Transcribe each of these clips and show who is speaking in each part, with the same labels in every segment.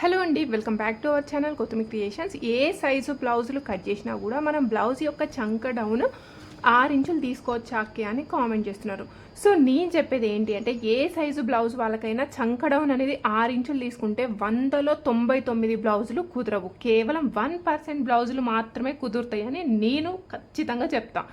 Speaker 1: Hello అండి welcome back to our channel Kothami creations. A size బ్లౌజులు cut చేసినా కూడా మనం బ్లౌజ్ యొక్క చంక డౌన్ ఆరు ఇంచులు తీసుకోవచ్చు అక్కే అని కామెంట్ చేస్తున్నారు. సో నేను చెప్పేది ఏంటి అంటే ఏ సైజు బ్లౌజ్ వాళ్ళకైనా చంక డౌన్ అనేది ఆరు ఇంచులు తీసుకుంటే వందలో తొంభై తొమ్మిది బ్లౌజులు కుదరవు. కేవలం వన్ పర్సెంట్ బ్లౌజులు మాత్రమే కుదురుతాయని నేను ఖచ్చితంగా చెప్తాను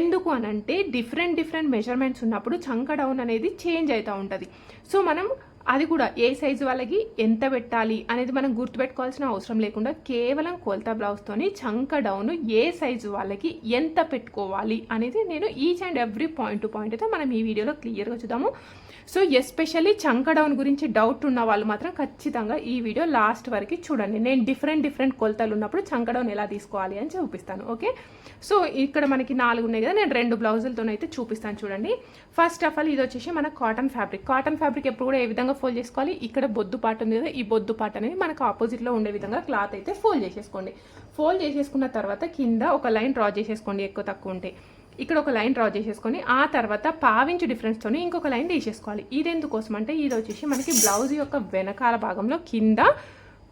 Speaker 1: ఎందుకు అని అంటే డిఫరెంట్ డిఫరెంట్ మెజర్మెంట్స్ ఉన్నప్పుడు చంక డౌన్ అనేది చేంజ్ అవుతూ ఉంటుంది. సో మనం అది కూడా ఏ సైజు వాళ్ళకి ఎంత పెట్టాలి అనేది మనం గుర్తుపెట్టుకోవాల్సిన అవసరం లేకుండా కేవలం కొలత బ్లౌజ్తోని చంక డౌన్ ఏ సైజు వాళ్ళకి ఎంత పెట్టుకోవాలి అనేది నేను each and every point to point అయితే మనం ఈ వీడియోలో క్లియర్గా చూద్దాము. సో ఎస్పెషల్లీ చంక డౌన్ గురించి డౌట్ ఉన్న వాళ్ళు మాత్రం ఖచ్చితంగా ఈ వీడియో లాస్ట్ వరకు చూడండి. నేను డిఫరెంట్ డిఫరెంట్ కొలతలు ఉన్నప్పుడు చంక డౌన్ ఎలా తీసుకోవాలి అని చూపిస్తాను ఓకే? సో ఇక్కడ మనకి నాలుగు ఉన్నాయి కదా నేను రెండు బ్లౌజులతో అయితే చూపిస్తాను చూడండి. ఫస్ట్ ఆఫ్ ఆల్ ఇది వచ్చేసి మన కాటన్ ఫ్యాబ్రిక్. కాటన్ ఫ్యాబ్రిక్ ఎప్పుడు కూడా ఏ విధంగా ఫోల్డ్ చేసుకోవాలి? ఇక్కడ బొద్దు పాట ఉంది కదా ఈ బొద్దు పాట అనేది మనకు ఆపోజిట్లో ఉండే విధంగా క్లాత్ అయితే ఫోల్డ్ చేసేసుకోండి. ఫోల్డ్ చేసేసుకున్న తర్వాత కింద ఒక లైన్ డ్రా చేసేసుకోండి ఎక్కువ తక్కువ ఉంటే. ఇక్కడ ఒక లైన్ డ్రా చేసేసుకొని ఆ తర్వాత పావించు డిఫరెన్స్తోని ఇంకొక లైన్ తీసేసుకోవాలి. ఇది ఎందుకోసం అంటే ఇది వచ్చేసి మనకి బ్లౌజ్ యొక్క వెనకాల భాగంలో కింద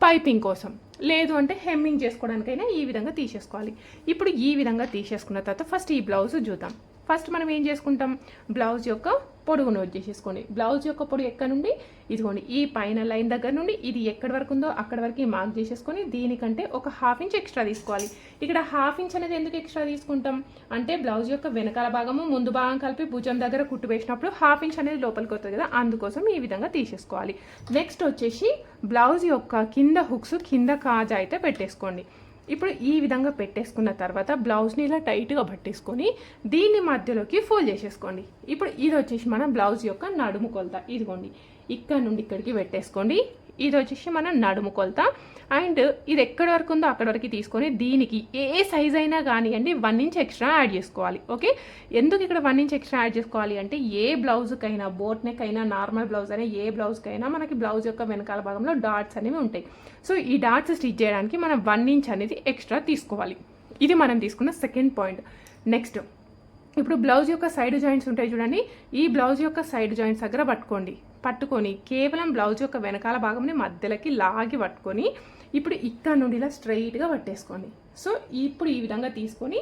Speaker 1: పైపింగ్ కోసం. లేదు అంటే హెమ్మింగ్ చేసుకోవడానికైనా ఈ విధంగా తీసేసుకోవాలి. ఇప్పుడు ఈ విధంగా తీసేసుకున్న తర్వాత ఫస్ట్ ఈ బ్లౌజ్ చూద్దాం. ఫస్ట్ మనం ఏం చేసుకుంటాం? బ్లౌజ్ యొక్క పొడుగు నోట్ చేసేసుకోండి. బ్లౌజ్ యొక్క పొడుగు ఎక్కడ నుండి? ఇదిగోండి ఈ పైన లైన్ దగ్గర నుండి ఇది ఎక్కడి వరకు ఉందో అక్కడ వరకు మార్క్ చేసేసుకొని దీనికంటే ఒక హాఫ్ ఇంచ్ ఎక్స్ట్రా తీసుకోవాలి. ఇక్కడ హాఫ్ ఇంచ్ అనేది ఎందుకు ఎక్స్ట్రా తీసుకుంటాం? అంటే బ్లౌజ్ యొక్క వెనకాల భాగము ముందు భాగం కలిపి భుజం దగ్గర కుట్టు వేసినప్పుడు హాఫ్ ఇంచ్ అనేది లోపలికి వస్తుంది కదా అందుకోసం ఈ విధంగా తీసేసుకోవాలి. నెక్స్ట్ వచ్చేసి బ్లౌజ్ యొక్క కింద హుక్స్ కింద కాజా అయితే పెట్టేసుకోండి. ఇప్పుడు ఈ విధంగా పెట్టేసుకున్న తర్వాత బ్లౌజ్ని ఇలా టైట్గా పట్టేసుకొని దీన్ని మధ్యలోకి ఫోల్డ్ చేసేసుకోండి. ఇప్పుడు ఇది వచ్చేసి మన బ్లౌజ్ యొక్క నడుము కొలత. ఇదిగోండి ఇక్కడ నుండి ఇక్కడికి పెట్టేసుకోండి. ఇది వచ్చేసి మన నడుము కొలత. అండ్ ఇది ఎక్కడి వరకు ఉందో అక్కడి వరకు తీసుకొని దీనికి ఏ సైజ్ అయినా కానివ్వండి వన్ ఇంచ్ ఎక్స్ట్రా యాడ్ చేసుకోవాలి. ఓకే ఎందుకు ఇక్కడ వన్ ఇంచ్ ఎక్స్ట్రా యాడ్ చేసుకోవాలి అంటే ఏ బ్లౌజ్కైనా బోట్ నెక్ అయినా నార్మల్ బ్లౌజ్ అయినా ఏ బ్లౌజ్కైనా మనకి బ్లౌజ్ యొక్క వెనకాల భాగంలో డాట్స్ అనేవి ఉంటాయి. సో ఈ డాట్స్ స్టిచ్ చేయడానికి మనం వన్ ఇంచ్ అనేది ఎక్స్ట్రా తీసుకోవాలి. ఇది మనం తీసుకున్న సెకండ్ పాయింట్ నెక్స్ట్ ఇప్పుడు బ్లౌజ్ యొక్క సైడ్ జాయింట్స్ ఉంటాయి చూడండి. ఈ బ్లౌజ్ యొక్క సైడ్ జాయింట్స్ దగ్గర పట్టుకోండి. పట్టుకొని కేవలం బ్లౌజ్ యొక్క వెనకాల భాగంని మధ్యలోకి లాగి పట్టుకొని ఇప్పుడు ఇక్కడ నుండి ఇలా స్ట్రైట్గా పట్టేసుకోండి. సో ఇప్పుడు ఈ విధంగా తీసుకొని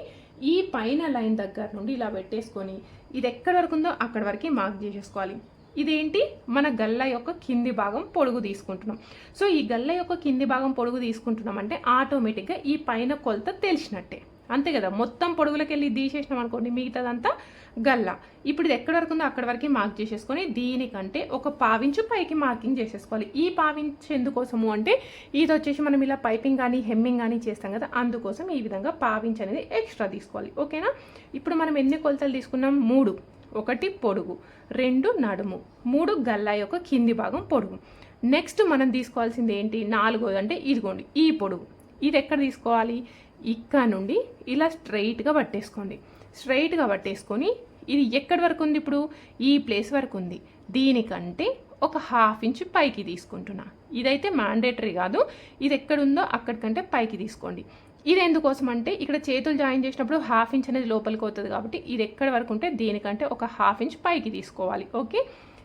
Speaker 1: ఈ పైన లైన్ దగ్గర నుండి ఇలా పెట్టేసుకొని ఇది ఎక్కడ వరకు ఉందో అక్కడ వరకు మార్క్ చేసేసుకోవాలి. ఇదేంటి? మన గల్ల యొక్క కింది భాగం పొడుగు తీసుకుంటున్నాం. సో ఈ గల్ల యొక్క కింది భాగం పొడుగు తీసుకుంటున్నాం అంటే ఆటోమేటిక్గా ఈ పైన కొలత తెలిసినట్టే. అంతే కదా మొత్తం పొడుగులకి వెళ్ళి తీసేసినాం అనుకోండి మిగతాదంతా గల్ల. ఇప్పుడు ఇది ఎక్కడి వరకు ఉందో అక్కడి వరకు మార్క్ చేసేసుకొని దీనికంటే ఒక పావించు పైకి మార్కింగ్ చేసేసుకోవాలి. ఈ పావించు ఎందుకోసము అంటే ఇది వచ్చేసి మనం ఇలా పైపింగ్ కానీ హెమ్మింగ్ కానీ చేస్తాం కదా అందుకోసం ఈ విధంగా పావించు అనేది ఎక్స్ట్రా తీసుకోవాలి. ఓకేనా? ఇప్పుడు మనం ఎన్ని కొలతలు తీసుకున్నాం? మూడు. ఒకటి పొడుగు రెండు నడుము మూడు గల్లా యొక్క కింది భాగం పొడుగు. నెక్స్ట్ మనం తీసుకోవాల్సింది ఏంటి నాలుగోది అంటే ఇదిగోండి ఈ పొడుగు. ఇది ఎక్కడ తీసుకోవాలి? ఇక్కడ నుండి ఇలా స్ట్రైట్గా పట్టేసుకోండి. స్ట్రైట్గా పట్టేసుకొని ఇది ఎక్కడి వరకు ఉంది ఇప్పుడు? ఈ ప్లేస్ వరకు ఉంది. దీనికంటే ఒక హాఫ్ ఇంచ్ పైకి తీసుకుంటున్నా. ఇదైతే మ్యాండేటరీ కాదు. ఇది ఎక్కడుందో అక్కడికంటే పైకి తీసుకోండి. ఇది ఎందుకోసం అంటే ఇక్కడ చేతులు జాయిన్ చేసినప్పుడు హాఫ్ ఇంచ్ అనేది లోపలికి అవుతుంది కాబట్టి ఇది ఎక్కడి వరకు ఉంటే దీనికంటే ఒక హాఫ్ ఇంచ్ పైకి తీసుకోవాలి. ఓకే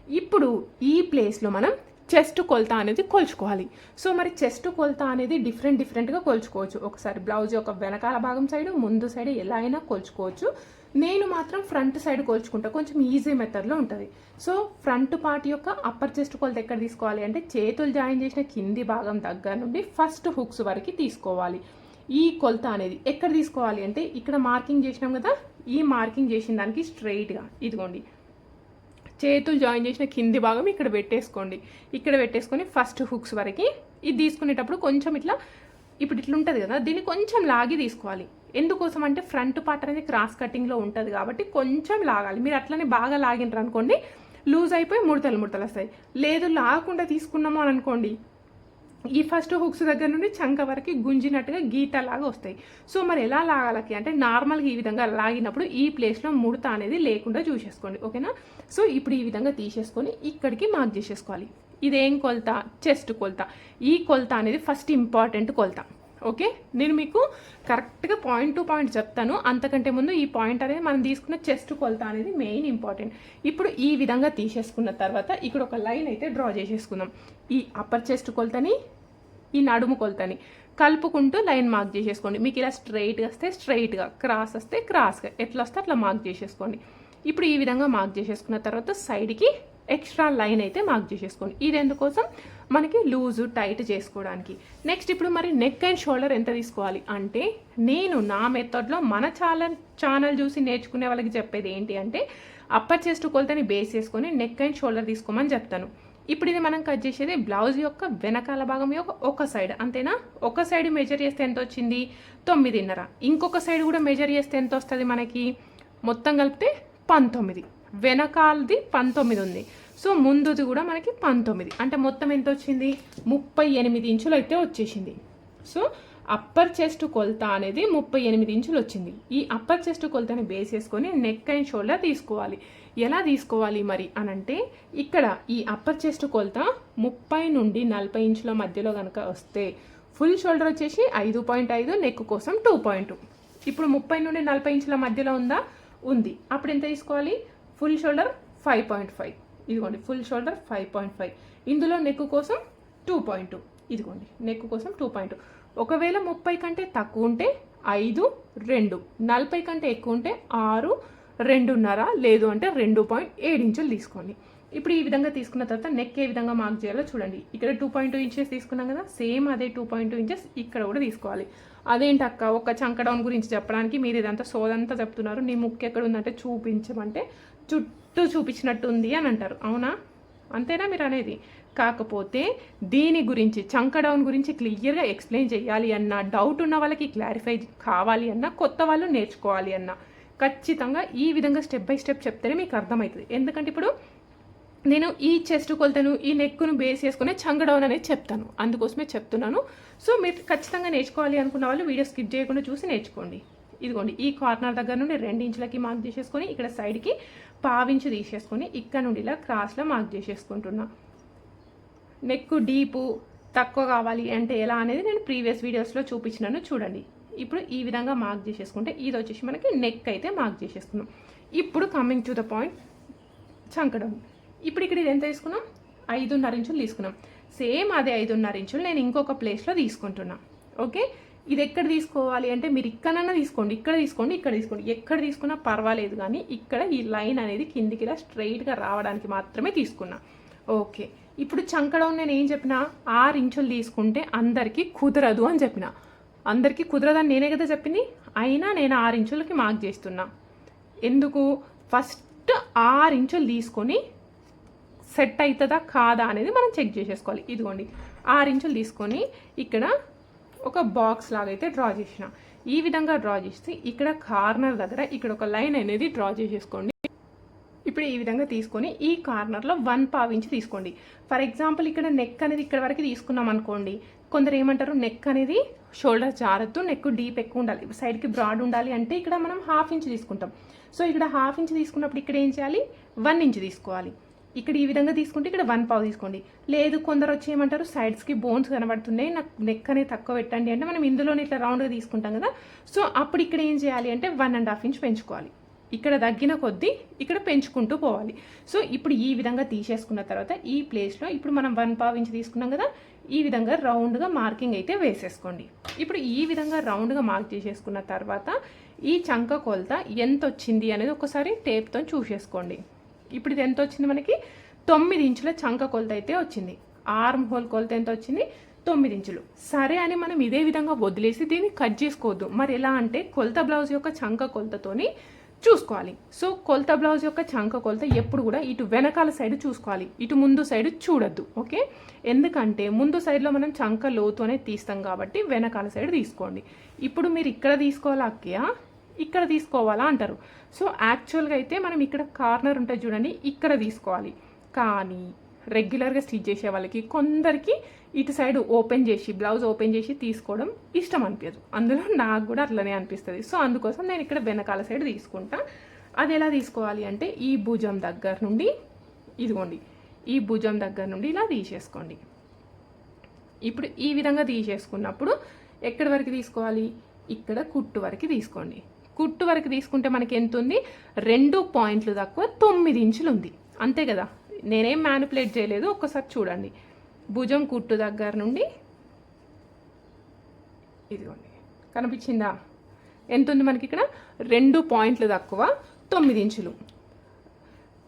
Speaker 1: ఇప్పుడు ఈ ప్లేస్లో మనం చెస్ట్ కొలత అనేది కొలుచుకోవాలి. సో మరి చెస్ట్ కొలత అనేది డిఫరెంట్ డిఫరెంట్గా కొలుచుకోవచ్చు. ఒకసారి బ్లౌజ్ యొక్క వెనకాల భాగం సైడ్ ముందు సైడ్ ఎలా అయినా కొలుచుకోవచ్చు. నేను మాత్రం ఫ్రంట్ సైడ్ కొలుచుకుంటా. కొంచెం ఈజీ మెథడ్లో ఉంటుంది. సో ఫ్రంట్ పార్ట్ యొక్క అప్పర్ చెస్ట్ కొలత ఎక్కడ తీసుకోవాలి అంటే చేతులు జాయిన్ చేసిన కింది భాగం దగ్గర నుండి ఫస్ట్ హుక్స్ వరకు తీసుకోవాలి. ఈ కొలత అనేది ఎక్కడ తీసుకోవాలి అంటే ఇక్కడ మార్కింగ్ చేసినాం కదా? ఈ మార్కింగ్ చేసిన దానికి స్ట్రైట్గా ఇదిగోండి. చేతులు జాయిన్ చేసిన కింది భాగం ఇక్కడ పెట్టేసుకోండి. ఇక్కడ పెట్టేసుకొని ఫస్ట్ హుక్స్ వరకు ఇది తీసుకునేటప్పుడు కొంచెం ఇట్లా ఇప్పుడు ఇట్లా ఉంటుంది కదా దీన్ని కొంచెం లాగి తీసుకోవాలి. ఎందుకోసం అంటే ఫ్రంట్ పార్ట్ అనేది క్రాస్ కటింగ్లో ఉంటుంది కాబట్టి కొంచెం లాగాలి. మీరు అట్లనే బాగా లాగినరు అనుకోండి లూజ్ అయిపోయి ముడతలు ముడతలు వస్తాయి. లేదు లాగకుండా తీసుకున్నాము అని అనుకోండి ఈ ఫస్ట్ హుక్స్ దగ్గర నుండి చంక వరకు గుంజినట్టుగా గీతలాగా వస్తాయి. సో మరి ఎలా లాగాలకి అంటే నార్మల్గా ఈ విధంగా లాగినప్పుడు ఈ ప్లేస్లో ముడత అనేది లేకుండా చూసేసుకోండి. ఓకేనా? సో ఇప్పుడు ఈ విధంగా తీసేసుకొని ఇక్కడికి మార్క్ చేసేసుకోవాలి. ఇదేం కొలత? చెస్ట్ కొలత. ఈ కొలత అనేది ఫస్ట్ ఇంపార్టెంట్ కొలత. ఓకే? నేను మీకు కరెక్ట్గా పాయింట్ టు పాయింట్ చెప్తాను. అంతకంటే ముందు ఈ పాయింట్ అనేది మనం తీసుకున్న చెస్ట్ కొలత అనేది మెయిన్ ఇంపార్టెంట్. ఇప్పుడు ఈ విధంగా తీసేసుకున్న తర్వాత ఇక్కడ ఒక లైన్ అయితే డ్రా చేసేసుకుందాం. ఈ అప్పర్ చెస్ట్ కొలతని ఈ నడుము కొలతని కలుపుకుంటూ లైన్ మార్క్ చేసేసుకోండి. మీకు ఇలా స్ట్రైట్గా వస్తే స్ట్రైట్గా క్రాస్ వస్తే క్రాస్గా ఎట్లా వస్తే అట్లా మార్క్ చేసేసుకోండి. ఇప్పుడు ఈ విధంగా మార్క్ చేసేసుకున్న తర్వాత సైడ్కి ఎక్స్ట్రా లైన్ అయితే మార్క్ చేసేసుకోండి. ఇది ఎందుకోసం? మనకి లూజు టైట్ చేసుకోవడానికి. నెక్స్ట్ ఇప్పుడు మరి నెక్ అండ్ షోల్డర్ ఎంత తీసుకోవాలి? అంటే నేను నా మెథడ్లో మన ఛానల్ ఛానల్ చూసి నేర్చుకునే వాళ్ళకి చెప్పేది ఏంటి అంటే అప్పర్ చెస్ట్ కొలతని బేస్ చేసుకొని నెక్ అండ్ షోల్డర్ తీసుకోమని చెప్తాను. ఇప్పుడు ఇది మనం కట్ చేసేది బ్లౌజ్ యొక్క వెనకాల భాగం యొక్క ఒక సైడ్ అంతేనా? ఒక సైడ్ మెజర్ చేస్తే ఎంత వచ్చింది? తొమ్మిదిన్నర. ఇంకొక సైడ్ కూడా మెజర్ చేస్తే ఎంత వస్తుంది మనకి? మొత్తం కలిపితే పంతొమ్మిది. వెనకాలది పంతొమ్మిది ఉంది. సో ముందుది కూడా మనకి పంతొమ్మిది. అంటే మొత్తం ఎంత వచ్చింది? ముప్పై ఎనిమిది ఇంచులు అయితే వచ్చేసింది. సో అప్పర్ చెస్ట్ కొలత అనేది ముప్పై ఎనిమిది ఇంచులు వచ్చింది. ఈ అప్పర్ చెస్ట్ కొలతని బేస్ చేసుకొని నెక్ అండ్ షోల్డర్ తీసుకోవాలి. ఎలా తీసుకోవాలి మరి అనంటే ఇక్కడ ఈ అప్పర్ చెస్ట్ కొలత ముప్పై నుండి నలభై ఇంచుల మధ్యలో కనుక వస్తే ఫుల్ షోల్డర్ వచ్చేసి ఐదు పాయింట్ ఐదు నెక్ కోసం టూ పాయింట్ ఇప్పుడు ముప్పై నుండి నలభై ఇంచుల మధ్యలో ఉందా? ఉంది. అప్పుడు ఎంత తీసుకోవాలి? Full shoulder five point five. ఇదిగోండి full shoulder five point five. ఇందులో నెక్ కోసం టూ పాయింట్ ఇదిగోండి నెక్ కోసం టూ పాయింట్ ఒకవేళ ముప్పై కంటే తక్కువ ఉంటే ఐదు రెండు. నలభై కంటే ఎక్కువ ఉంటే ఆరు రెండున్నర లేదు అంటే రెండు పాయింట్ ఏడు ఇంచులు తీసుకోండి. ఇప్పుడు ఈ విధంగా తీసుకున్న తర్వాత నెక్ ఏ విధంగా మార్క్ చేయాలో చూడండి. ఇక్కడ టూ పాయింట్ టూ ఇంచెస్ తీసుకున్నాం కదా సేమ్ అదే టూ పాయింట్ టూ ఇంచెస్ ఇక్కడ కూడా తీసుకోవాలి. అదేంటి అక్క ఒక చంకడౌన్ గురించి చెప్పడానికి మీరు ఇదంతా సోదంతా చెప్తున్నారు. నీ ముక్కు ఎక్కడ ఉందంటే చూపించమంటే చుట్టూ చూపించినట్టు ఉంది అని అంటారు. అవునా? అంతేనా మీరు అనేది? కాకపోతే దీని గురించి చంక డౌన్ గురించి క్లియర్గా ఎక్స్ప్లెయిన్ చేయాలి అన్న డౌట్ ఉన్న వాళ్ళకి క్లారిఫై కావాలి అన్న కొత్త వాళ్ళు నేర్చుకోవాలి అన్న ఖచ్చితంగా ఈ విధంగా స్టెప్ బై స్టెప్ చెప్తేనే మీకు అర్థమవుతుంది. ఎందుకంటే ఇప్పుడు నేను ఈ చెస్ట్ కొలతను ఈ నెక్ను బేస్ చేసుకునే చంగడౌన్ అనేది చెప్తాను. అందుకోసమే చెప్తున్నాను. సో మీరు ఖచ్చితంగా నేర్చుకోవాలి అనుకున్న వాళ్ళు వీడియో స్కిప్ చేయకుండా చూసి నేర్చుకోండి. ఇదిగోండి ఈ కార్నర్ దగ్గర నుండి రెండు ఇంచులకి మార్క్ చేసేసుకొని ఇక్కడ సైడ్కి పావించు తీసేసుకొని ఇక్కడ నుండి ఇలా క్రాస్లో మార్క్ చేసేసుకుంటున్నా. నెక్ డీపు తక్కువ కావాలి అంటే ఎలా అనేది నేను ప్రీవియస్ వీడియోస్లో చూపించినాను. చూడండి. ఇప్పుడు ఈ విధంగా మార్క్ చేసేసుకుంటే ఇది వచ్చేసి మనకి నెక్ అయితే మార్క్ చేసేసుకున్నాం ఇప్పుడు కమింగ్ టు ద పాయింట్ చంకడం. ఇప్పుడు ఇక్కడ ఇది ఎంత తీసుకున్నాం? ఐదున్నర ఇంచులు తీసుకున్నాం. సేమ్ అదే ఐదున్నర ఇంచులు నేను ఇంకొక ప్లేస్లో తీసుకుంటున్నా. ఓకే ఇది ఎక్కడ తీసుకోవాలి అంటే మీరు ఇక్కడన్నా తీసుకోండి ఇక్కడ తీసుకోండి ఇక్కడ తీసుకోండి. ఎక్కడ తీసుకున్నా పర్వాలేదు కానీ ఇక్కడ ఈ లైన్ అనేది కిందికి ఇలా స్ట్రైట్గా రావడానికి మాత్రమే తీసుకున్నా. ఓకే ఇప్పుడు చంకడం నేను ఏం చెప్పిన? ఆరు ఇంచులు తీసుకుంటే అందరికీ కుదరదు అని చెప్పిన. అందరికీ కుదరదని నేనే కదా చెప్పింది? అయినా నేను ఆరు ఇంచులకి మార్క్ చేస్తున్నా. ఎందుకు? ఫస్ట్ ఆరు ఇంచులు తీసుకొని సెట్ అవుతుందా కాదా అనేది మనం చెక్ చేసేసుకోవాలి. ఇదిగోండి. ఆరు ఇంచులు తీసుకొని ఇక్కడ ఒక బాక్స్ లాగా అయితే డ్రా చేసిన. ఈ విధంగా డ్రా చేస్తే ఇక్కడ కార్నర్ దగ్గర ఇక్కడ ఒక లైన్ అనేది డ్రా చేసేసుకోండి. ఇప్పుడు ఈ విధంగా తీసుకొని ఈ కార్నర్లో వన్ పావించి తీసుకోండి. ఫర్ ఎగ్జాంపుల్ ఇక్కడ నెక్ అనేది ఇక్కడ వరకు తీసుకున్నాం అనుకోండి. కొందరు ఏమంటారు నెక్ అనేది షోల్డర్ జారద్దు నెక్ డీప్ ఎక్కువ ఉండాలి. సైడ్కి బ్రాడ్ ఉండాలి అంటే ఇక్కడ మనం హాఫ్ ఇంచ్ తీసుకుంటాం. సో ఇక్కడ హాఫ్ ఇంచ్ తీసుకున్నప్పుడు ఇక్కడ ఏం చేయాలి? వన్ ఇంచ్ తీసుకోవాలి. ఇక్కడ ఈ విధంగా తీసుకుంటే ఇక్కడ వన్ పావు తీసుకోండి. లేదు కొందరు వచ్చి ఏమంటారు సైడ్స్కి బోన్స్ కనబడుతున్నాయి నాకు నెక్ అనేది తక్కువ పెట్టండి అంటే మనం ఇందులోనే ఇట్లా రౌండ్గా తీసుకుంటాం కదా. సో అప్పుడు ఇక్కడ ఏం చేయాలి అంటే వన్ అండ్ హాఫ్ ఇంచ్ పెంచుకోవాలి. ఇక్కడ తగ్గిన కొద్దీ ఇక్కడ పెంచుకుంటూ పోవాలి. సో ఇప్పుడు ఈ విధంగా తీసేసుకున్న తర్వాత ఈ ప్లేస్లో ఇప్పుడు మనం వన్ పావు ఇంచ్ తీసుకున్నాం కదా ఈ విధంగా రౌండ్గా మార్కింగ్ అయితే వేసేసుకోండి. ఇప్పుడు ఈ విధంగా రౌండ్గా మార్క్ చేసేసుకున్న తర్వాత ఈ చంక కొలత ఎంత వచ్చింది అనేది ఒకసారి టేప్తో చూసేసుకోండి. ఇప్పుడు ఇది ఎంత వచ్చింది మనకి? తొమ్మిది ఇంచుల చంక కొలత అయితే వచ్చింది. ఆర్మ్ హోల్ కొలత ఎంత వచ్చింది? తొమ్మిది ఇంచులు. సరే అని మనం ఇదే విధంగా వదిలేసి దీన్ని కట్ చేసుకోవద్దు. మరి ఎలా అంటే కొలత బ్లౌజ్ యొక్క చంక కొలతతోని చూసుకోవాలి. సో కొలత బ్లౌజ్ యొక్క చంక కొలత ఎప్పుడు కూడా ఇటు వెనకాల సైడ్ చూసుకోవాలి. ఇటు ముందు సైడ్ చూడద్దు. ఓకే? ఎందుకంటే ముందు సైడ్లో మనం చంక లోతు అనేది తీస్తాం కాబట్టి వెనకాల సైడ్ తీసుకోండి. ఇప్పుడు మీరు ఇక్కడ తీసుకోవాలా అక్కయ్య? ఇక్కడ తీసుకోవాలా అంటారు. సో యాక్చువల్గా అయితే మనం ఇక్కడ కార్నర్ ఉంటుంది చూడండి ఇక్కడ తీసుకోవాలి. కానీ రెగ్యులర్గా స్టిచ్ చేసే వాళ్ళకి కొందరికి ఇటు సైడ్ ఓపెన్ చేసి బ్లౌజ్ ఓపెన్ చేసి తీసుకోవడం ఇష్టం అనిపించదు. అందులో నాకు కూడా అట్లనే అనిపిస్తుంది. సో అందుకోసం నేను ఇక్కడ వెనకాల సైడ్ తీసుకుంటా. అది ఎలా తీసుకోవాలి అంటే ఈ భుజం దగ్గర నుండి ఇదిగోండి ఈ భుజం దగ్గర నుండి ఇలా తీసేసుకోండి. ఇప్పుడు ఈ విధంగా తీసేసుకున్నప్పుడు ఎక్కడి వరకు తీసుకోవాలి? ఇక్కడ కుట్టు వరకు తీసుకోండి. కుట్టు వరకు తీసుకుంటే మనకి ఎంత ఉంది? రెండు పాయింట్లు తక్కువ తొమ్మిది ఇంచులు ఉంది. అంతే కదా? నేనేం మ్యానిపులేట్ చేయలేదు. ఒక్కసారి చూడండి. భుజం కుట్టు దగ్గర నుండి ఇదిగోండి. కనిపించిందా? ఎంత ఉంది మనకి ఇక్కడ? రెండు పాయింట్లు తక్కువ తొమ్మిది ఇంచులు.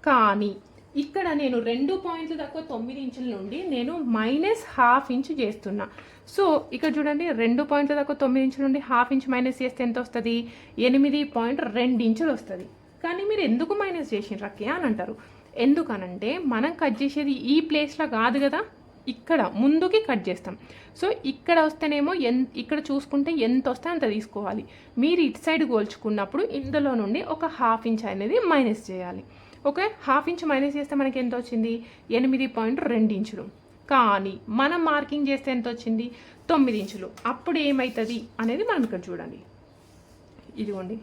Speaker 1: కానీ ఇక్కడ నేను రెండు పాయింట్లు తక్కువ తొమ్మిది ఇంచుల నుండి నేను మైనస్ హాఫ్ ఇంచ్ చేస్తున్నా. సో ఇక్కడ చూడండి రెండు పాయింట్లు తక్కువ తొమ్మిది ఇంచుల నుండి హాఫ్ ఇంచ్ మైనస్ చేస్తే ఎంత వస్తుంది? ఎనిమిది పాయింట్ రెండు ఇంచులు వస్తుంది. కానీ మీరు ఎందుకు మైనస్ చేసిండ్రు అక్కయ్య అని అంటారు. ఎందుకనంటే మనం కట్ చేసేది ఈ ప్లేస్లో కాదు కదా. ఇక్కడ ముందుకి కట్ చేస్తాం. సో ఇక్కడ వస్తేనేమో ఎన్ ఇక్కడ చూసుకుంటే ఎంత వస్తే అంత తీసుకోవాలి. మీరు ఇటు సైడ్ కోల్చుకున్నప్పుడు ఇందులో నుండి ఒక హాఫ్ ఇంచ్ అనేది మైనస్ చేయాలి. ఓకే? హాఫ్ ఇంచ్ మైనస్ చేస్తే మనకి ఎంత వచ్చింది? ఎనిమిది పాయింట్ రెండు ఇంచులు. కానీ మనం మార్కింగ్ చేస్తే ఎంత వచ్చింది? తొమ్మిది ఇంచులు. అప్పుడు ఏమవుతుంది అనేది మనం ఇక్కడ చూడండి. ఇదిగోండి.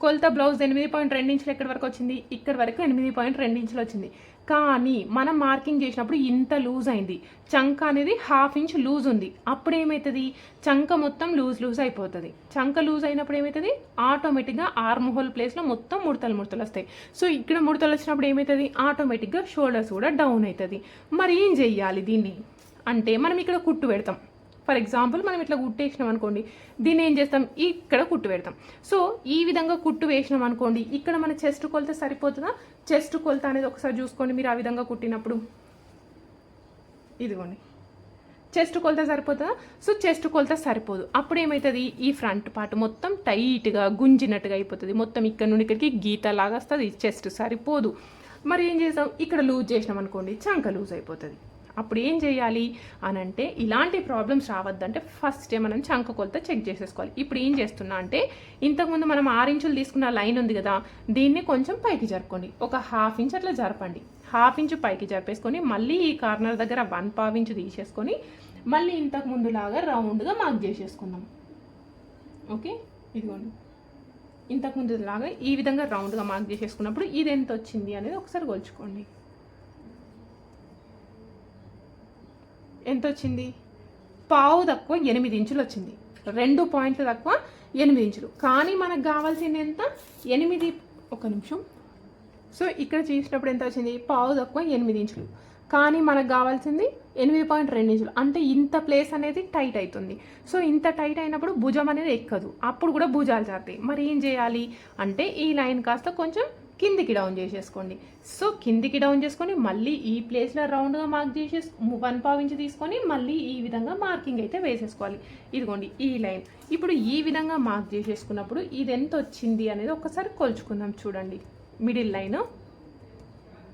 Speaker 1: కొలత బ్లౌజ్ ఎనిమిది పాయింట్ రెండు ఇంచులు ఎక్కడి వరకు వచ్చింది? ఇక్కడ వరకు ఎనిమిది పాయింట్ రెండు ఇంచులు వచ్చింది. కానీ మనం మార్కింగ్ చేసినప్పుడు ఇంత లూజ్ అయింది. చంక అనేది హాఫ్ ఇంచ్ లూజ్ ఉంది. అప్పుడు ఏమవుతుంది చంక మొత్తం లూజ్ లూజ్ అయిపోతుంది. చంక లూజ్ అయినప్పుడు ఏమవుతుంది ఆటోమేటిక్గా ఆర్మ్ హోల్ ప్లేస్లో మొత్తం ముడతలు ముడతలు వస్తాయి. సో ఇక్కడ ముడతలు వచ్చినప్పుడు ఏమవుతుంది ఆటోమేటిక్గా షోల్డర్స్ కూడా డౌన్ అవుతుంది మరి ఏం చెయ్యాలి దీన్ని? అంటే మనం ఇక్కడ కుట్టు పెడతాం. ఫర్ ఎగ్జాంపుల్ మనం ఇట్లా కుట్టేసినాం అనుకోండి దీన్ని ఏం చేస్తాం? ఇక్కడ కుట్టు పెడతాం. సో ఈ విధంగా కుట్టు వేసినాం అనుకోండి ఇక్కడ మన చెస్ట్ కొలత సరిపోతుందా? చెస్ట్ కొలత అనేది ఒకసారి చూసుకోండి మీరు ఆ విధంగా కుట్టినప్పుడు. ఇదిగోండి. చెస్ట్ కొలత సరిపోతుందా? సో చెస్ట్ కొలత సరిపోదు. అప్పుడు ఏమవుతుంది ఈ ఫ్రంట్ పార్ట్ మొత్తం టైట్గా గుంజినట్టుగా అయిపోతుంది. మొత్తం ఇక్కడ నుండి ఇక్కడికి గీత లాగా వస్తుంది చెస్ట్ సరిపోదు. మరి ఏం చేస్తాం? ఇక్కడ లూజ్ చేసినాం అనుకోండి చంక లూజ్ అయిపోతుంది. అప్పుడు ఏం చేయాలి అని అంటే ఇలాంటి ప్రాబ్లమ్స్ రావద్దంటే ఫస్ట్ మనం చంక కొలత చెక్ చేసేసుకోవాలి. ఇప్పుడు ఏం చేస్తున్నా అంటే ఇంతకుముందు మనం ఆరు ఇంచులు తీసుకున్న లైన్ ఉంది కదా దీన్ని కొంచెం పైకి జరుపుకోండి. ఒక హాఫ్ ఇంచ్ అట్లా జరపండి. హాఫ్ ఇంచ్ పైకి జరిపేసుకొని మళ్ళీ ఈ కార్నర్ దగ్గర వన్ పావ్ ఇంచ్ తీసేసుకొని మళ్ళీ ఇంతకు ముందులాగా రౌండ్గా మార్క్ చేసేసుకుందాం. ఓకే ఇదిగోండి. ఇంతకు ముందు లాగా ఈ విధంగా రౌండ్గా మార్క్ చేసేసుకున్నప్పుడు ఇది ఎంత వచ్చింది అనేది ఒకసారి కొలుచుకోండి. ఎంత వచ్చింది పావు తక్కువ ఎనిమిది ఇంచులు వచ్చింది. రెండు పాయింట్లు తక్కువ ఎనిమిది ఇంచులు. కానీ మనకు కావాల్సింది ఎంత? ఎనిమిది. ఒక నిమిషం. సో ఇక్కడ చేసినప్పుడు ఎంత వచ్చింది? పావు తక్కువ ఎనిమిది ఇంచులు. కానీ మనకు కావాల్సింది ఎనిమిది పాయింట్ రెండు ఇంచులు. అంటే ఇంత ప్లేస్ అనేది టైట్ అవుతుంది. సో ఇంత టైట్ అయినప్పుడు భుజం అనేది ఎక్కదు. అప్పుడు కూడా భుజాలు జారుతాయి మరి ఏం చేయాలి? అంటే ఈ లైన్ కాస్త కొంచెం కిందికి డౌన్ చేసేసుకోండి. సో కిందికి డౌన్ చేసుకొని మళ్ళీ ఈ ప్లేస్లో రౌండ్గా మార్క్ చేసేసి వన్ పావు ఇంచ్ తీసుకొని మళ్ళీ ఈ విధంగా మార్కింగ్ అయితే వేసేసుకోవాలి. ఇదిగోండి ఈ లైన్ ఇప్పుడు ఈ విధంగా మార్క్ చేసేసుకున్నప్పుడు ఇది ఎంత వచ్చింది అనేది ఒకసారి కొలుచుకుందాం చూడండి. మిడిల్ లైన్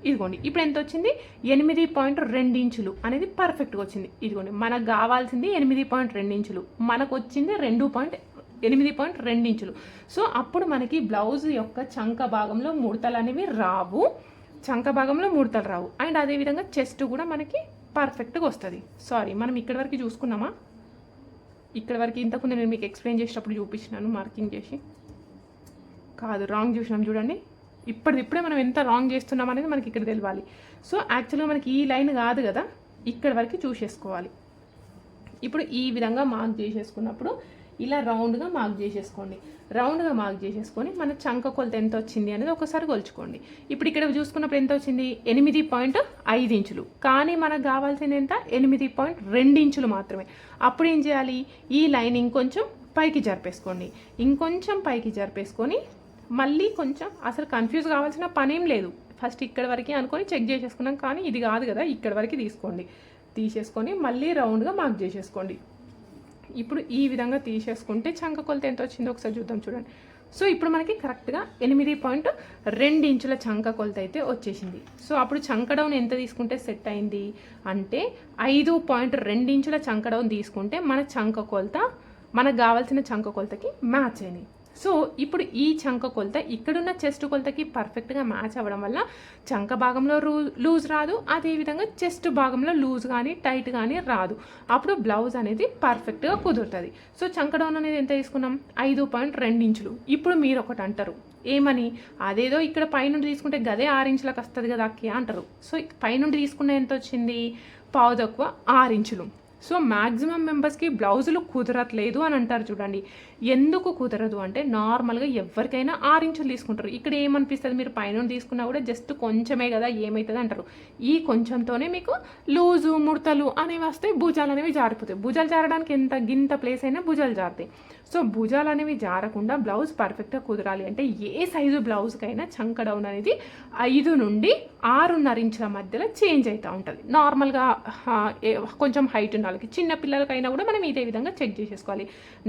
Speaker 1: ఇదిగోండి ఇప్పుడు ఎంత వచ్చింది? ఎనిమిది పాయింట్ రెండు ఇంచులు అనేది పర్ఫెక్ట్గా వచ్చింది. ఇదిగోండి మనకు కావాల్సింది ఎనిమిది పాయింట్ రెండు ఇంచులు. మనకు వచ్చింది రెండు పాయింట్ ఎనిమిది పాయింట్ రెండు ఇంచులు. సో అప్పుడు మనకి బ్లౌజ్ యొక్క చంక భాగంలో ముడతలు అనేవి రావు. చంక భాగంలో ముడతలు రావు. అండ్ అదేవిధంగా చెస్ట్ కూడా మనకి పర్ఫెక్ట్గా వస్తుంది. సారీ మనం ఇక్కడి వరకు చూసుకున్నామా? ఇక్కడ వరకు ఇంతకుముందు నేను మీకు ఎక్స్ప్లెయిన్ చేసేటప్పుడు చూపించినాను మార్కింగ్ చేసి. కాదు రాంగ్ చూసినాం చూడండి. ఇప్పటిదిప్పుడే మనం ఎంత రాంగ్ చేస్తున్నాం అనేది మనకి ఇక్కడ తెలియాలి సో యాక్చువల్గా మనకి ఈ లైన్ కాదు కదా. ఇక్కడ వరకు చూసేసుకోవాలి. ఇప్పుడు ఈ విధంగా మార్క్ చేసేసుకున్నప్పుడు ఇలా రౌండ్గా మార్క్ చేసేసుకోండి. రౌండ్గా మార్క్ చేసేసుకొని మన చంక కొలత ఎంత వచ్చింది అనేది ఒకసారి కొలుచుకోండి. ఇప్పుడు ఇక్కడ చూసుకున్నప్పుడు ఎంత వచ్చింది? ఎనిమిది పాయింట్ ఐదు ఇంచులు. కానీ మనకు కావాల్సింది ఎంత? ఎనిమిది పాయింట్ రెండు ఇంచులు మాత్రమే. అప్పుడు ఏం చేయాలి? ఈ లైన్ ఇంకొంచెం పైకి జరిపేసుకోండి. ఇంకొంచెం పైకి జరిపేసుకొని మళ్ళీ కొంచెం అసలు కన్ఫ్యూజ్ కావాల్సిన పనేం లేదు. ఫస్ట్ ఇక్కడ వరకు అనుకొని చెక్ చేసేసుకున్నాం. కానీ ఇది కాదు కదా ఇక్కడ వరకు తీసుకోండి. తీసేసుకొని మళ్ళీ రౌండ్గా మార్క్ చేసేసుకోండి. ఇప్పుడు ఈ విధంగా తీసేసుకుంటే చంక కొలత ఎంత వచ్చిందో ఒకసారి చూద్దాం చూడండి. సో ఇప్పుడు మనకి కరెక్ట్గా ఎనిమిది పాయింట్ రెండు ఇంచుల చంక కొలత అయితే వచ్చేసింది. సో అప్పుడు చంక డౌన్ ఎంత తీసుకుంటే సెట్ అయింది? అంటే ఐదు పాయింట్ రెండు ఇంచుల చంక డౌన్ తీసుకుంటే మన చంక కొలత మనకు కావాల్సిన చంక కొలతకి మ్యాచ్ అయినాయి. సో ఇప్పుడు ఈ చంక కొలత ఇక్కడున్న చెస్ట్ కొలతకి పర్ఫెక్ట్గా మ్యాచ్ అవ్వడం వల్ల చంక భాగంలో రూ లూజ్ రాదు. అదేవిధంగా చెస్ట్ భాగంలో లూజ్ కానీ టైట్ కానీ రాదు. అప్పుడు బ్లౌజ్ అనేది పర్ఫెక్ట్గా కుదురుతుంది. సో చంక డౌన్ అనేది ఎంత తీసుకున్నాం? ఐదు పాయింట్ రెండు ఇంచులు. ఇప్పుడు మీరు ఒకటి అంటారు. ఏమని? అదేదో ఇక్కడ పైనుండి తీసుకుంటే గదే ఆరు ఇంచులకు వస్తుంది కదా అక్కి అంటారు. సో పైనుండి తీసుకున్న ఎంత వచ్చింది? పావు తక్కువ ఆరు ఇంచులు. సో మ్యాక్సిమం మెంబర్స్కి బ్లౌజులు కుదరట్లేదు అని అంటారు చూడండి. ఎందుకు కుదరదు అంటే నార్మల్గా ఎవరికైనా ఆరు ఇంచులు తీసుకుంటారు. ఇక్కడ ఏమనిపిస్తుంది? మీరు పైన తీసుకున్నా కూడా జస్ట్ కొంచెమే కదా ఏమవుతుంది అంటారు. ఈ కొంచెంతోనే మీకు లూజు ముడతలు అనేవి వస్తాయి భుజాలు అనేవి జారిపోతాయి. భుజాలు జారడానికి ఎంత గింత ప్లేస్ అయినా భుజాలు జారుతాయి. సో భుజాలు అనేవి జారకుండా బ్లౌజ్ పర్ఫెక్ట్గా కుదరాలి. అంటే ఏ సైజు బ్లౌజ్కైనా చంక డౌన్ అనేది ఐదు నుండి ఆరున్నర ఇంచుల మధ్యలో చేంజ్ అవుతూ ఉంటుంది. నార్మల్గా కొంచెం హైట్ ఉన్న వాళ్ళకి చిన్న పిల్లలకైనా కూడా మనం ఇదే విధంగా చెక్ చేసేసుకోవాలి.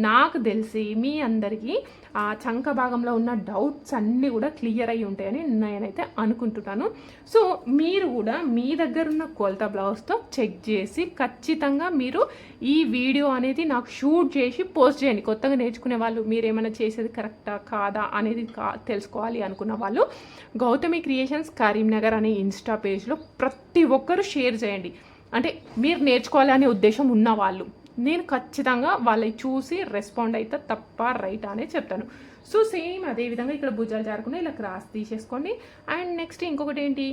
Speaker 1: నాకు తెలిసి మీ అందరికీ ఆ చంక భాగంలో ఉన్న డౌట్స్ అన్నీ కూడా క్లియర్ అయి ఉంటాయని నేనైతే అనుకుంటున్నాను. సో మీరు కూడా మీ దగ్గర ఉన్న కొలత బ్లౌజ్తో చెక్ చేసి ఖచ్చితంగా మీరు ఈ వీడియో అనేది నాకు షూట్ చేసి పోస్ట్ చేయండి. కొత్తగా నేర్చుకునే వాళ్ళు మీరు ఏమైనా చేసేది కరెక్టా కాదా అనేది కా తెలుసుకోవాలి అనుకున్న వాళ్ళు గౌతమి క్రియేషన్స్ కరీంనగర్ అనే ఇన్స్టా పేజ్లో ప్రతి ఒక్కరూ షేర్ చేయండి. అంటే మీరు నేర్చుకోవాలి అనే ఉద్దేశం ఉన్న వాళ్ళు నేను ఖచ్చితంగా వాళ్ళని చూసి రెస్పాండ్ అయితే తప్ప రైట్ అనే చెప్తాను. సో సేమ్ అదే విధంగా ఇక్కడ భుజాలు జారకుండా ఇలా క్రాస్ తీసేసుకోండి. అండ్ నెక్స్ట్ ఇంకొకటి ఏంటి?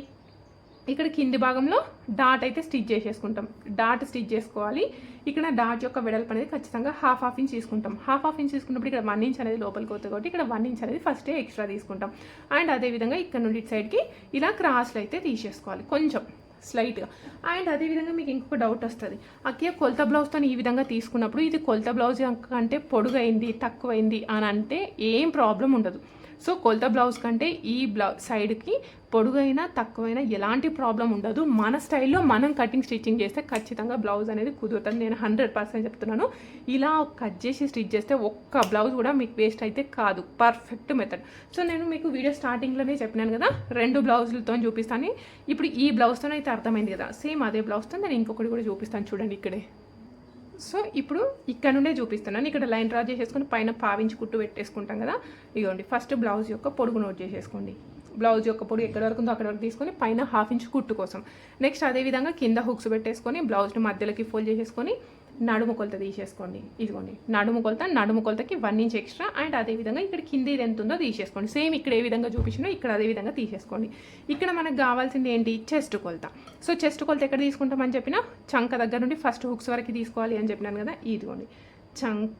Speaker 1: ఇక్కడ కింది భాగంలో డాట్ అయితే స్టిచ్ చేసేసుకుంటాం. డాట్ స్టిచ్ చేసుకోవాలి. ఇక్కడ డాట్ యొక్క వెడల్పు అనేది ఖచ్చితంగా హాఫ్ హాఫ్ ఇంచ్ తీసుకుంటాం. హాఫ్ హాఫ్ ఇంచ్ తీసుకున్నప్పుడు ఇక్కడ వన్ ఇంచ్ అనేది లోపలికి అవుతుంది కాబట్టి ఇక్కడ వన్ ఇంచ్ అనేది ఫస్టే ఎక్స్ట్రా తీసుకుంటాం. అండ్ అదేవిధంగా ఇక్కడ నుండి ఇటు సైడ్కి ఇలా క్రాస్లు అయితే తీసేసుకోవాలి కొంచెం స్లైట్గా అండ్ అదేవిధంగా మీకు ఇంకొక డౌట్ వస్తుంది. అక్కే కొలత బ్లౌజ్తో ఈ విధంగా తీసుకున్నప్పుడు ఇది కొలత బ్లౌజ్ కంటే పొడుగైంది తక్కువైంది అని అంటే ఏం ప్రాబ్లం ఉండదు. సో కొలత బ్లౌజ్ కంటే ఈ బ్లౌ సైడ్కి పొడుగైనా తక్కువైనా ఎలాంటి ప్రాబ్లం ఉండదు. మన స్టైల్లో మనం కటింగ్ స్టిచ్చింగ్ చేస్తే ఖచ్చితంగా బ్లౌజ్ అనేది కుదురుతుంది. నేను హండ్రెడ్ పర్సెంట్ చెప్తున్నాను. ఇలా కట్ చేసి స్టిచ్ చేస్తే ఒక్క బ్లౌజ్ కూడా మీకు వేస్ట్ అయితే కాదు. Perfect method. సో నేను మీకు వీడియో స్టార్టింగ్లోనే చెప్పినాను కదా రెండు బ్లౌజులతో చూపిస్తాను. ఇప్పుడు ఈ బ్లౌజ్తోనే అయితే అర్థమైంది కదా సేమ్ అదే బ్లౌజ్తో నేను ఇంకొకటి కూడా చూపిస్తాను చూడండి ఇక్కడే. సో ఇప్పుడు ఇక్కడ నుండే చూపిస్తున్నాను. ఇక్కడ లైన్ డ్రా చేసేసుకుని పైన పావించి కుట్టు పెట్టేసుకుంటాం కదా. ఇదిగోండి ఫస్ట్ బ్లౌజ్ యొక్క పొడుగు నోట్ చేసేసుకోండి. బ్లౌజ్ యొక్క పొడుగు ఎక్కడ వరకు ఉందో అక్కడ వరకు తీసుకొని పైన హాఫ్ ఇంచ్ కుట్టు కోసం. నెక్స్ట్ అదే విధంగా కింద హుక్స్ పెట్టేసుకొని బ్లౌజ్ని మధ్యలోకి ఫోల్డ్ చేసేసుకొని నడుము కొలత తీసేసుకోండి. ఇదిగోండి. నడుము కొలత నడుము కొలతకి వన్ ఇంచ్ ఎక్స్ట్రా అండ్ అదే విధంగా ఇక్కడ కింద ఇది ఎంత ఉందో తీసేసుకోండి. సేమ్ ఇక్కడ ఏ విధంగా చూపించినో ఇక్కడ అదే విధంగా తీసేసుకోండి. ఇక్కడ మనకు కావాల్సింది ఏంటి? చెస్ట్ కొలత. సో చెస్ట్ కొలత ఎక్కడ తీసుకుంటామని చెప్పిన చంక దగ్గర నుండి ఫస్ట్ హుక్స్ వరకు తీసుకోవాలి అని చెప్పినాను కదా. ఇదిగోండి. చంక్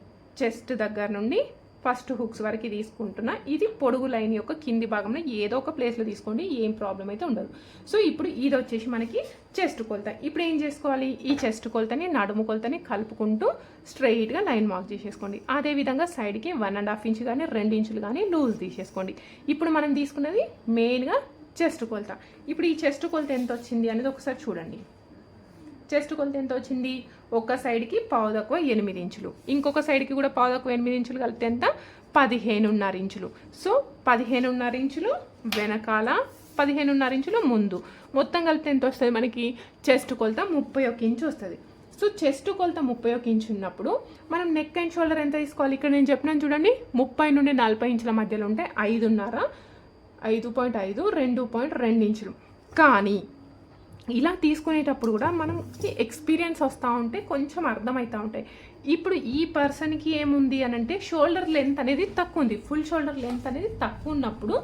Speaker 1: చెస్ట్ దగ్గర నుండి ఫస్ట్ హుక్స్ వరకు తీసుకుంటున్నా. ఇది పొడుగు లైన్ యొక్క కింది భాగంలో ఏదో ఒక ప్లేస్లో తీసుకోండి ఏం ప్రాబ్లం అయితే ఉండదు. సో ఇప్పుడు ఇది వచ్చేసి మనకి చెస్ట్ కొలత. ఇప్పుడు ఏం చేసుకోవాలి? ఈ చెస్ట్ కొలతని నడుము కొలతని కలుపుకుంటూ స్ట్రైట్గా లైన్ మార్క్ చేసేసుకోండి. అదేవిధంగా సైడ్కి వన్ అండ్ హాఫ్ ఇంచ్ కానీ రెండు ఇంచులు కానీ లూజ్ తీసేసుకోండి. ఇప్పుడు మనం తీసుకున్నది మెయిన్గా చెస్ట్ కొలత. ఇప్పుడు ఈ చెస్ట్ కొలత ఎంత వచ్చింది అనేది ఒకసారి చూడండి. చెస్ట్ కొలత ఎంత వచ్చింది? ఒక సైడ్కి పావు తక్కువ ఎనిమిది ఇంచులు. ఇంకొక సైడ్కి కూడా పావు తక్కువ ఎనిమిది ఇంచులు కలిపితే ఎంత? పదిహేనున్నర ఇంచులు. సో పదిహేనున్నర ఇంచులు వెనకాల పదిహేనున్నర ఇంచులు ముందు. మొత్తం కలిపితే ఎంత వస్తుంది మనకి? చెస్ట్ కొలత ముప్పై ఒక ఇంచు వస్తుంది. సో చెస్ట్ కొలత ముప్పై ఒక ఇంచు ఉన్నప్పుడు మనం నెక్ అండ్ షోల్డర్ ఎంత తీసుకోవాలి? ఇక్కడ నేను చెప్పినాను చూడండి. ముప్పై నుండి నలభై ఇంచుల మధ్యలో ఉంటే ఐదున్నర ఐదు పాయింట్ ఐదు రెండు పాయింట్ రెండు ఇంచులు. కానీ ఇలా తీసుకునేటప్పుడు కూడా మనకి ఎక్స్పీరియన్స్ వస్తూ ఉంటే కొంచెం అర్థమవుతూ ఉంటాయి. ఇప్పుడు ఈ పర్సన్కి ఏముంది అని అంటే షోల్డర్ లెంత్ అనేది తక్కువ ఉంది ఫుల్ షోల్డర్ లెంత్ అనేది తక్కువ ఉన్నప్పుడు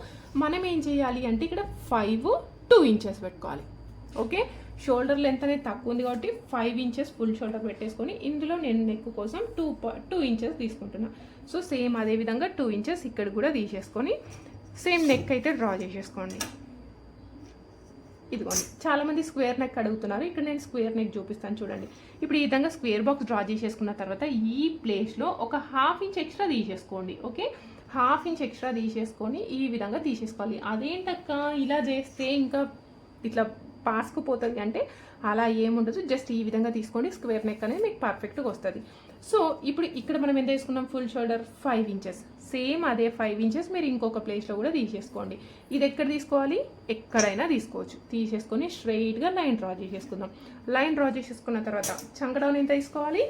Speaker 1: మనం ఏం చేయాలి అంటే ఇక్కడ ఫైవ్ టూ ఇంచెస్ పెట్టుకోవాలి. ఓకే షోల్డర్ లెంత్ అనేది తక్కువ ఉంది కాబట్టి ఫైవ్ ఇంచెస్ ఫుల్ షోల్డర్ పెట్టేసుకొని ఇందులో నేను నెక్ కోసం టూ టూ ఇంచెస్ తీసుకుంటున్నా. సో సేమ్ అదే విధంగా టూ ఇంచెస్ ఇక్కడ కూడా తీసేసుకొని సేమ్ నెక్ అయితే డ్రా చేసేసుకోండి. ఇదిగోండి చాలామంది స్క్వేర్ నెక్ అడుగుతున్నారు. ఇక్కడ నేను స్క్వేర్ నెక్ చూపిస్తాను చూడండి. ఇప్పుడు ఈ విధంగా స్క్వేర్ బాక్స్ డ్రా చేసేసుకున్న తర్వాత ఈ ప్లేస్లో ఒక హాఫ్ ఇంచ్ ఎక్స్ట్రా తీసేసుకోండి ఓకే? హాఫ్ ఇంచ్ ఎక్స్ట్రా తీసేసుకొని ఈ విధంగా తీసేసుకోవాలి. అదేంటక్క ఇలా చేస్తే ఇంకా ఇట్లా పాసుకుపోతుంది అంటే అలా ఏముండదు. జస్ట్ ఈ విధంగా తీసుకోండి. స్క్వేర్ నెక్ అనేది మీకు పర్ఫెక్ట్గా వస్తుంది. సో ఇప్పుడు ఇక్కడ మనం ఎంత వేసుకున్నాం? Full shoulder five inches same అదే ఫైవ్ ఇంచెస్ మీరు ఇంకొక ప్లేస్లో కూడా తీసేసుకోండి. ఇది ఎక్కడ తీసుకోవాలి? ఎక్కడైనా తీసుకోవచ్చు. తీసేసుకొని స్ట్రైట్గా లైన్ డ్రా చేసేసుకుందాం. లైన్ డ్రా చేసేసుకున్న తర్వాత చంకడౌన్ ఎంత తీసుకోవాలి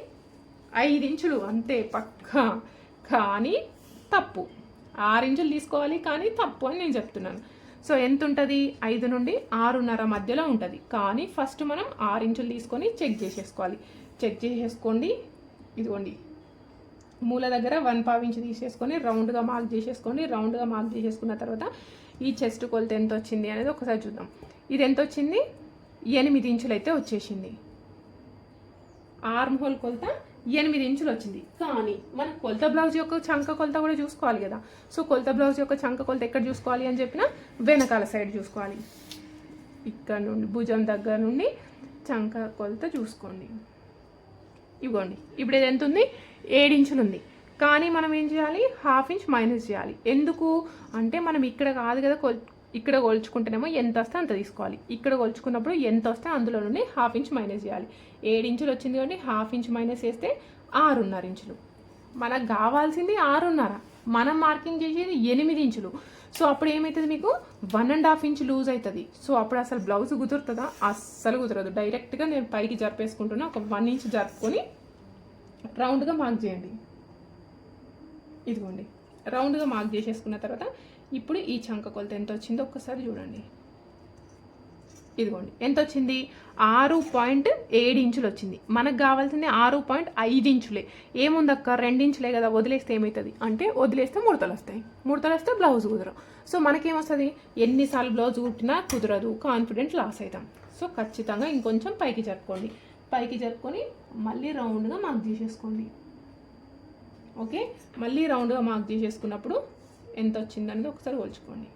Speaker 1: ఐదు ఇంచులు. అంతే పక్కా. కానీ తప్పు. ఆరు ఇంచులు తీసుకోవాలి కానీ తప్పు అని నేను చెప్తున్నాను. సో ఎంత ఉంటుంది? ఐదు నుండి ఆరున్నర మధ్యలో ఉంటుంది. కానీ ఫస్ట్ మనం ఆరు ఇంచులు తీసుకొని చెక్ చేసేసుకోవాలి. చెక్ చేసేసుకోండి. ఇదిగోండి. మూల దగ్గర వన్ పావు ఇంచు తీసేసుకొని రౌండ్గా మార్క్ చేసేసుకోండి రౌండ్గా మార్క్ చేసేసుకున్న తర్వాత ఈ చెస్ట్ కొలత ఎంత వచ్చింది అనేది ఒకసారి చూద్దాం. ఇది ఎంత వచ్చింది? ఎనిమిది ఇంచులు అయితే వచ్చేసింది. ఆర్మ్ హోల్ కొలత ఎనిమిది ఇంచులు వచ్చింది. కానీ మనం కొలత బ్లౌజ్ యొక్క చంక కొలత కూడా చూసుకోవాలి కదా. సో కొలత బ్లౌజ్ యొక్క చంక కొలత ఎక్కడ చూసుకోవాలి అని చెప్పిన వెనకాల సైడ్ చూసుకోవాలి. ఇక్కడ నుండి భుజం దగ్గర నుండి చంక కొలత చూసుకోండి. ఇవ్వండి. ఇప్పుడు ఇది ఎంత ఉంది? ఏడు ఉంది. కానీ మనం ఏం చేయాలి? హాఫ్ ఇంచ్ మైనస్ చేయాలి. ఎందుకు? అంటే మనం ఇక్కడ కాదు కదా కొల్ ఇక్కడ కొలుచుకుంటేనేమో ఎంత వస్తే అంత తీసుకోవాలి. ఇక్కడ కొలుచుకున్నప్పుడు ఎంత వస్తే అందులో నుండి హాఫ్ ఇంచ్ మైనస్ చేయాలి. ఏడు ఇంచులు వచ్చింది కాబట్టి హాఫ్ ఇంచ్ మైనస్ చేస్తే ఆరున్నర ఇంచులు. మనకు కావాల్సింది ఆరున్నర. మనం మార్కింగ్ చేసేది ఎనిమిది ఇంచులు. సో అప్పుడు ఏమవుతుంది మీకు? One and half inch loose అవుతుంది సో అప్పుడు అసలు బ్లౌజ్ కుదురుతుందా? అస్సలు కుదరదు. డైరెక్ట్గా నేను పైకి జరిపేసుకుంటున్నా. ఒక వన్ ఇంచ్ జరుపుకొని రౌండ్గా మార్క్ చేయండి. ఇదిగోండి. రౌండ్గా మార్క్ చేసేసుకున్న తర్వాత ఇప్పుడు ఈ చంక కొలత ఎంత వచ్చిందో ఒక్కసారి చూడండి. ఇదిగోండి. ఎంత వచ్చింది ఆరు పాయింట్ ఏడు ఇంచులు వచ్చింది. మనకు కావాల్సింది ఆరు పాయింట్ ఐదు ఇంచులే. ఏముందక్క? రెండించులే కదా వదిలేస్తే ఏమవుతుంది అంటే వదిలేస్తే ముడతలు వస్తాయి. ముడతలు వస్తే బ్లౌజ్ కుదరవు. సో మనకేమొస్తుంది? ఎన్నిసార్లు బ్లౌజ్ కుట్టినా కుదరదు. కాన్ఫిడెంట్ లాస్ అవుతాం సో ఖచ్చితంగా ఇంకొంచెం పైకి జరుపుకోండి. పైకి జరుపుకొని మళ్ళీ రౌండ్గా మార్క్ చేసేసుకోండి ఓకే? మళ్ళీ రౌండ్గా మార్క్ చేసేసుకున్నప్పుడు ఎంత వచ్చిందనేది ఒకసారి పోల్చుకోండి.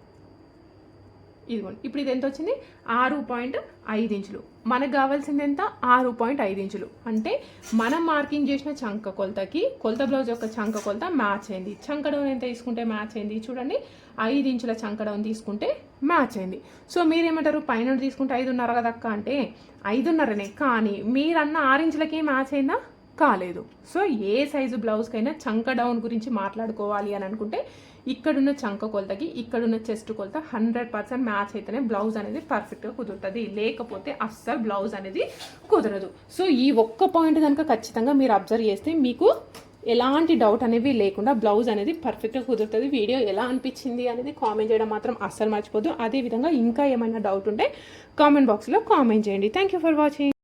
Speaker 1: ఇదిగోండి ఇప్పుడు ఇది ఎంత వచ్చింది ఆరు పాయింట్ ఐదు ఇంచులు. మనకు కావాల్సింది ఎంత? ఆరు పాయింట్ ఐదు ఇంచులు. అంటే మనం మార్కింగ్ చేసిన చంక కొలతకి కొలత బ్లౌజ్ యొక్క చంక కొలత మ్యాచ్ అయింది. చంక డౌన్ ఎంత తీసుకుంటే మ్యాచ్ అయింది? చూడండి ఐదు ఇంచుల చంక డౌన్ తీసుకుంటే మ్యాచ్ అయింది. సో మీరేమంటారు? పైన తీసుకుంటే ఐదున్నర కదక్క అంటే ఐదున్నరనే. కానీ మీరన్న ఆరు ఇంచులకి మ్యాచ్ అయిందా? కాలేదు. సో ఏ సైజు బ్లౌజ్కైనా చంక డౌన్ గురించి మాట్లాడుకోవాలి అని అనుకుంటే ఇక్కడున్న చంక కొలతకి ఇక్కడున్న చెస్ట్ కొలత హండ్రెడ్ పర్సెంట్ మ్యాచ్ అయితేనే బ్లౌజ్ అనేది పర్ఫెక్ట్గా కుదురుతుంది. లేకపోతే అస్సలు బ్లౌజ్ అనేది కుదరదు. సో ఈ ఒక్క పాయింట్ కనుక ఖచ్చితంగా మీరు అబ్జర్వ్ చేస్తే మీకు ఎలాంటి డౌట్ అనేవి లేకుండా బ్లౌజ్ అనేది పర్ఫెక్ట్గా కుదురుతుంది. వీడియో ఎలా అనిపించింది అనేది కామెంట్ చేయడం మాత్రం అస్సలు మర్చిపోద్దు. అదేవిధంగా ఇంకా ఏమైనా డౌట్ ఉంటే కామెంట్ బాక్స్లో కామెంట్ చేయండి. Thank you for watching